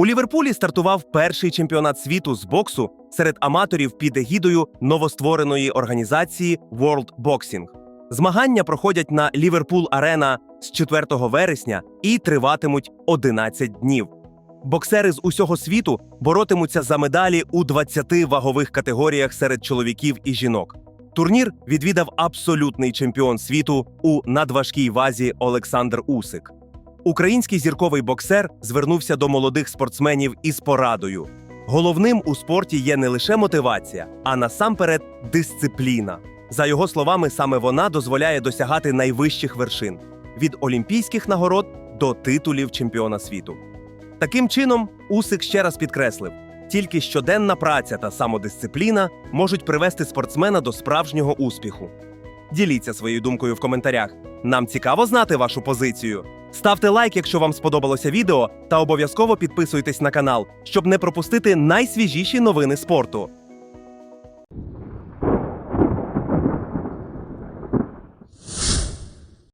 У Ліверпулі стартував перший чемпіонат світу з боксу серед аматорів під егідою новоствореної організації World Boxing. Змагання проходять на Ліверпул Арена з 4 вересня і триватимуть 11 днів. Боксери з усього світу боротимуться за медалі у 20 вагових категоріях серед чоловіків і жінок. Турнір відвідав абсолютний чемпіон світу у надважкій вазі Олександр Усик. Український зірковий боксер звернувся до молодих спортсменів із порадою. Головним у спорті є не лише мотивація, а насамперед дисципліна. За його словами, саме вона дозволяє досягати найвищих вершин від олімпійських нагород до титулів чемпіона світу. Таким чином, Усик ще раз підкреслив: тільки щоденна праця та самодисципліна можуть привести спортсмена до справжнього успіху. Діліться своєю думкою в коментарях. Нам цікаво знати вашу позицію. Ставте лайк, якщо вам сподобалося відео, та обов'язково підписуйтесь на канал, щоб не пропустити найсвіжіші новини спорту.